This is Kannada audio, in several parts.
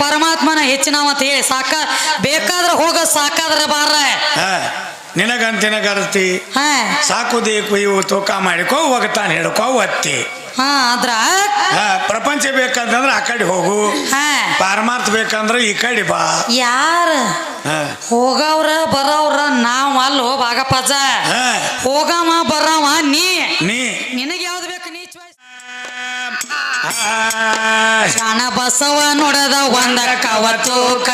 ಪರಮಾತ್ಮನ ಹೆಚ್ಚಿನ ಅಂತ ಹೇಳಿ. ಸಾಕ ಬೇಕಾದ್ರೆ ಹೋಗ ಸಾಕಾದ್ರೆ ಬಾರ ನಿನಗಂತಿನ ಗರತಿ ಸಾಕು ದೇಕು ಇವು ತೂಕ ಮಾಡಿಕೋ ಹೋಗ್ತಾನೆ ಹಿಡ್ಕೋ ಒತ್ತಿ. ಹಾ ಅದ್ರ? ಪ್ರಪಂಚ ಬೇಕಂತಂದ್ರೆ ಆ ಕಡೆ ಹೋಗು. ಹಾ. ಪಾರಮಾರ್ಥ ಬೇಕಂದ್ರೆ ಈ ಕಡೆ ಬಾ. ಯಾರ? ಹೋಗವ್ರ ಬರವ್ರ ನಾವ್ ಅಲ್ಲಿ ಭಾಗಪಜ. ಹಾ. ಹೋಗವ ಬರವ ನೀ. ನೀ. ನಿನಗೆ ಶಾಣ ಬಸವ ನೋಡದ ಒಂದ ಕವತೂಕ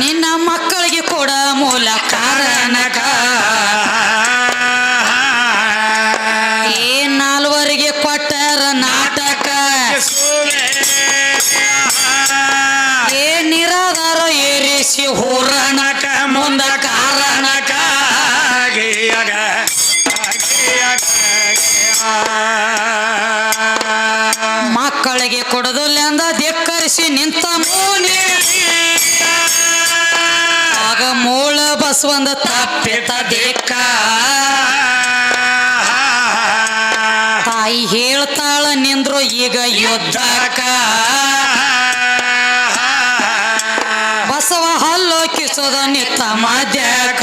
ನಿನ್ನ ಮಕ್ಕಳಿಗೆ ಕೊಡ ಮೂಲ ಕಾರಣಕ ಏ ನಾಲ್ವರಿಗೆ ಕೊಟ್ಟರ ನಾಟಕ. ಏ ನಿರಾಧಾರ ಏರಿಸಿ ಹೂರಣಕ ಮುಂದ ಮಕ್ಕಳಿಗೆ ಕೊಡದಲ್ಲೆಂದ ಧಿಕ್ಕರಿಸಿ ನಿಂತ ಮೂನಿ. ಆಗ ಮೂಳ ಬಸವಂದ ತಪ್ಪಿತ ದಿಕ್ಕ. ತಾಯಿ ಹೇಳ್ತಾಳ, ನಿಂದ್ರು ಈಗ ಯುದ್ಧಕ ಬಸವ ಹಲ್ಲೋಕಿಸೋದ ನಿತ್ತ ಮದ್ಯಕ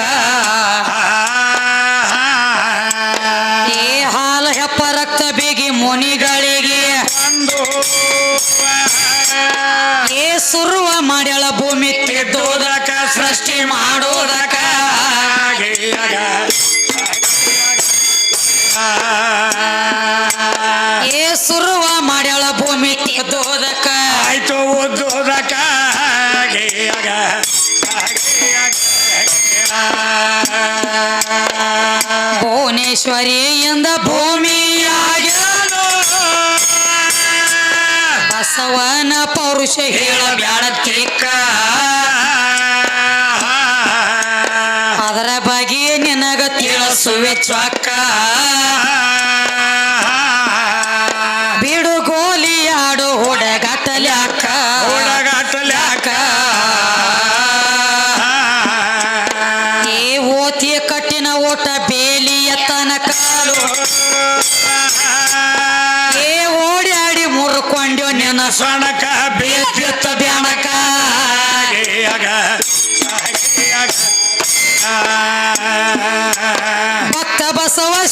ಏ ಹಾಲು ಹೆಪ್ಪ ರಕ್ತ ಬೇಗಿ ಮುನಿಗಳಿಗೆ ಭುವನೇಶ್ವರಿಯಿಂದ ಭೂಮಿಯಾಗ್ಯಾನೋ. ಬಸವನ ಪೌರುಷ ಹೇಳ ಬ್ಯಾಡತಿಕ್ಕ ಅದರ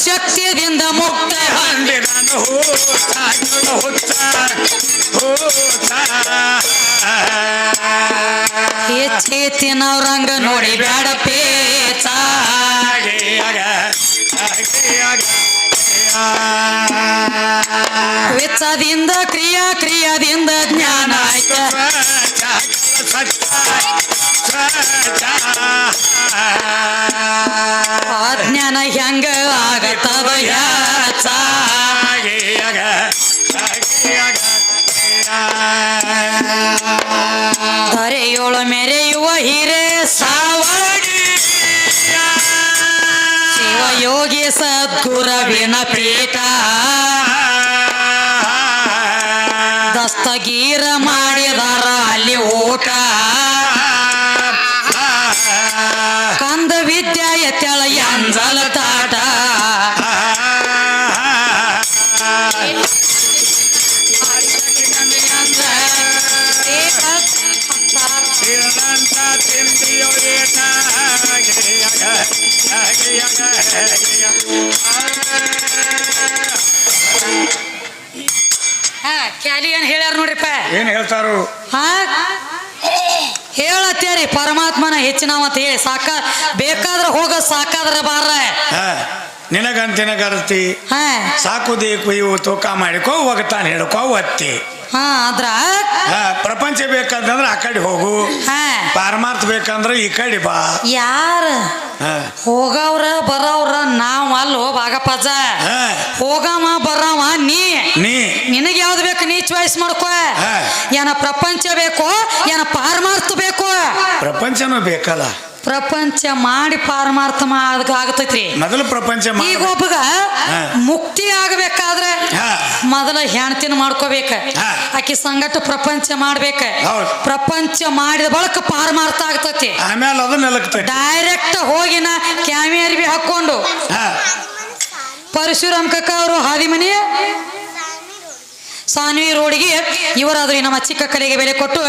ಶಕ್ತಿಯಿಂದ ಮುಕ್ತ ಹಂಡಿದನು ಹೂತ ಹುತ್ತ ಹೂತ ಚೇತಿನವ್ರಂಗ ನೋಡಿ ಬೇಡ ಪೇಚ. ವಿಚ್ಚದಿಂದ ಕ್ರಿಯಾ ಕ್ರಿಯಾದಿಂದ ಜ್ಞಾನ ಆಯ್ತ ಅಜ್ಞಾನ ಹೆಂಗ ಆಗತ್ತದ ಧರೆಯೋಳು ಮೆರೆಯುವ ಹಿರೇ ಸಾವಡಿ. ಶಿವಯೋಗಿ ಸದ್ಗುರವಿನ ಪೀಠ. ದಸ್ತಗೀರ ಮಾಡಿದಾರ ಅಲ್ಲಿ ಊಟ. ಕಂದ ವಿದ್ಯಾಯತಳ ಎಂಜಲ ತಾಟ. ಹಾ ಕ್ಯಾಲಿ ಏನ್ ಹೇಳ್ಯಾರ ನೋಡ್ರಿಪ್ಪ? ಏನ್ ಹೇಳ್ತಾರು? ಹಾ? ಹೇಳತ್ತೇರಿ ಪರಮಾತ್ಮನ ಹೆಚ್ಚಿನವ ಅಂತ ಹೇಳಿ. ಸಾಕ ಬೇಕಾದ್ರೆ ಹೋಗ ಸಾಕಾದ್ರೆ ಬಾರ ನಿನಗಂತಿನ ಗರತಿ ಸಾಕು ದೇಕು ಇವು ತೂಕ ಮಾಡಿಕೋ ಹೋಗ್ತಾನೆ ಹಿಡ್ಕೋ ಒತ್ತಿ. ಹಾ ಅದ್ರ ಪ್ರಪಂಚ ಬೇಕಂತಂದ್ರೆ ಆ ಕಡೆ ಹೋಗು. ಹಾ. ಪಾರಮಾರ್ಥ ಬೇಕಂದ್ರೆ ಈ ಕಡೆ ಬಾ. ಯಾರ? ಹೋಗವ್ರ ಬರವ್ರ ನಾವ್ ಅಲ್ಲೋ ಹೋಗಪ್ಪ ಹೋಗಮ್ಮ ಹೋಗವ ಬರವ ನೀ? ನೀ. ನಿನಗೆ ಯಾವ್ದು ಬೇಕು ನೀ ಚಾಯ್ಸ್ ಮಾಡ್ಕೋ. ಏನ ಪ್ರಪಂಚ ಬೇಕೋ ಏನ ಪಾರಮಾರ್ಥ ಬೇಕೋ? ಪ್ರಪಂಚನೂ ಬೇಕಲ್ಲ. ಪ್ರಪಂಚ ಮಾಡಿ ಪಾರಮಾರ್ಥ ಆಗತೈತ್ರಿ. ಮೊದಲು ಪ್ರಪಂಚ ಈಗ ಒಬ್ಬಗ ಮುಕ್ತಿ ಆಗಬೇಕಾದ್ರೆ. ಮೊದಲ ಹೆಣ್ತಿನ ಮಾಡ್ಕೋಬೇಕ. ಆಕಿ ಸಂಗಟ ಪ್ರಪಂಚ ಮಾಡ್ಬೇಕ. ಪ್ರಪಂಚ ಮಾಡಿದ ಬಳಕ ಪಾರಮಾರ್ಥ ಆಗ್ತೈತಿ. ಆಮೇಲೆ ಅದು ನೆಲಕ್ತೈತಿ ಡೈರೆಕ್ಟ್ ಹೋಗಿನ ಕ್ಯಾಮಿ ಅರ್ಬಿ ಹಾಕೊಂಡು ಹಾ. ಪರಶುರಾಮ್ ಕಕ್ಕ ಅವರು ಹಾದಿಮನಿ ಸಾನ್ವಿ ರೋಡ್ಗೆ ಇವರಾದ್ರೂ ನಮ್ಮ ಚಿಕ್ಕ ಕಲೆಗೆ ಬೆಲೆ ಕೊಟ್ಟು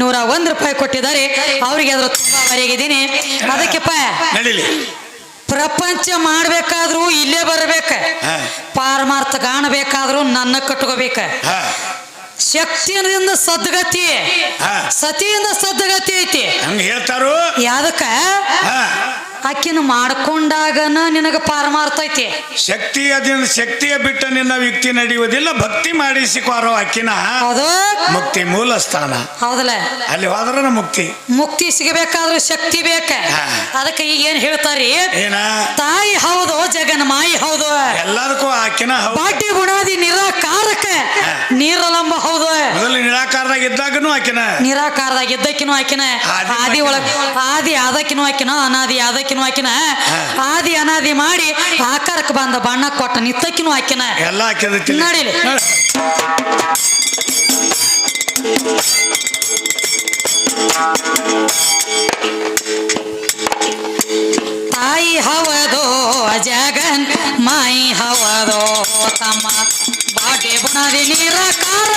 ನೂರ ಒಂದ್ ರೂಪಾಯಿ ಕೊಟ್ಟಿದ್ದಾರೆ. ಅವರಿಗೆ ಅದ್ರ ತುಂಬಾ ಮರೆಯಾಗಿದ್ದೀನಿ. ಅದಕ್ಕೆಪ್ಪ ಪ್ರಪಂಚ ಮಾಡ್ಬೇಕಾದ್ರೂ ಇಲ್ಲೇ ಬರಬೇಕ. ಪಾರಮಾರ್ಥ ಕಾಣಬೇಕಾದ್ರೂ ನನ್ನ ಕಟ್ಕೋಬೇಕ. ಶಕ್ತಿಯಿಂದ ಸದ್ಗತಿ. ಸತಿಯಿಂದ ಸದ್ಗತಿ ಐತಿ. ಯಾವ್ದಕ್ಕ? ಹೇಳ್ತಾರು ಆಕಿನ ಮಾಡ್ಕೊಂಡಾಗನ ನಿನಗ ಪಾರಮಾರ್ಥ ಐತಿ. ಶಕ್ತಿ ಅದಿನ ಶಕ್ತಿಯ ಬಿಟ್ಟ ನಿನ್ನ ವ್ಯಕ್ತಿ ನಡೆಯುವುದಿಲ್ಲ ಭಕ್ತಿ ಮಾಡಿಸಿಕೊರೋ ಆಕಿನ ಅದು ಮುಕ್ತಿ ಮೂಲ ಸ್ಥಾನ. ಹೌದಲ್ಲ ಅಲ್ಲಿ ಹೋದ್ರ ಮುಕ್ತಿ. ಮುಕ್ತಿ ಸಿಗಬೇಕಾದ್ರೆ ಶಕ್ತಿ ಬೇಕ. ಅದಕ್ಕೆ ಈಗ ಏನ್ ಹೇಳ್ತಾರಿ? ಏನ? ತಾಯಿ ಹೌದು ಜಗನ್ ಮಾಯಿ ಹೌದು. ಎಲ್ಲದಕ್ಕೂ ಆಕಿನ ಬಾಟಿ ಬುಣಾದಿ ನಿರಾಕಾರಕ ನೀರಲಂಬ ಹೌದು. ಮೊದಲು ನಿರಾಕಾರದಾಗ ಇದ್ದಾಗನು ಆಕಿನ ನಿರಾಕಾರದಾಗ ಇದ್ದಕ್ಕಿನೂ ಆಕಿನ ಆದಿ ಒಳಗ ಆದಿ ಆದಕ್ಕಿನೂ ಆಕಿನ ಅನಾದಿ ಆದಕ್ಕಿನೂ ಆಕಿನ ಹಾಕಿನ? ಆದಿ ಅನಾದಿ ಮಾಡಿ ಆಕಾರಕ್ಕೆ ಬಂದ ಬಣ್ಣ ಕೊಟ್ಟ ನಿತ್ತಕ್ಕಿನೂ ಆಕಿನ ಎಲ್ಲ ಹಾಕಿದ ನಡೀಲಿ. ತಾಯಿ ಹವದೋ ಜಗನ್ ಮಾಯಿ ಹವದೋ ತಮ್ಮ. ಬಾಟಿ ಬುಣದಿ ನಿರಾಕಾರ.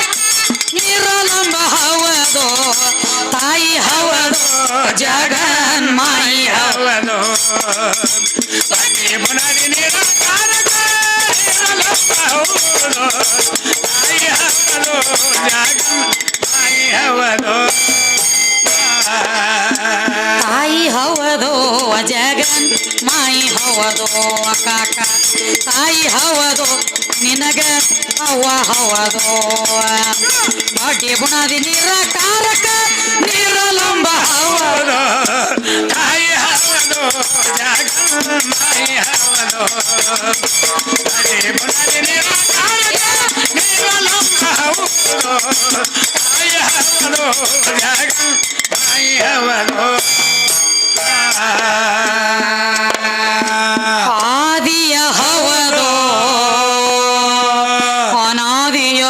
ಹೌದು. ತಾಯಿ ಹವನು ಜಗನ್ ತಾಯಿ ಹವನು ತಾಯಿ ಹವದೋ ಜಗನ್ ಮಾಯಿ ಹೌದು ಕಾಕ ತಾಯಿ ಹೌದು ನಿನಗ ಹವ ಹವದೋ ಬಾಟಿ ಬುಣದಿ ನಿರಾಕಾರಕ ನಿರಲಂಬ ಹೌದು ತಾಯಿ ಹವನು ಜಗನ್ ತಾಯಿ ಹವನು ಹವನು ಜಗನ್ ತಾಯಿ ಹವನು ಆದಿಯ ಹವದೋ ಆದಿಯ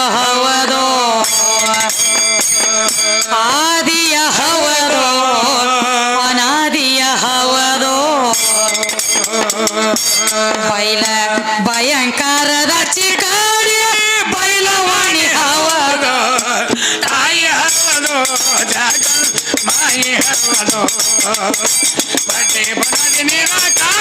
ಬೈಲ ಭಯಂಕರದ ಚಿಕಾರಿ ಬೈಲವಾಣಿ ಹವದೋ ತಾಯಿ ಹವನು ಜಾಗ ಮಾಯಿ ಹವನು ಬಟ್ಟೆ ಬನದಿ ನಿರಾಕಾರಕ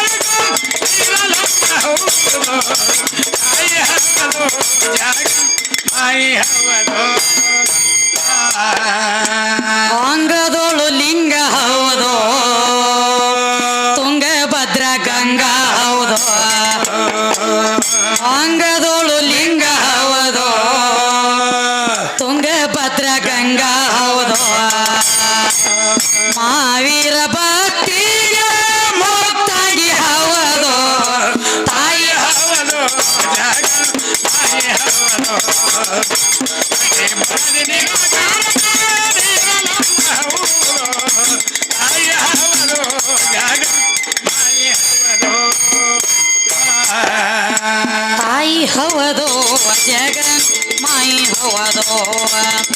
ಹವದೋ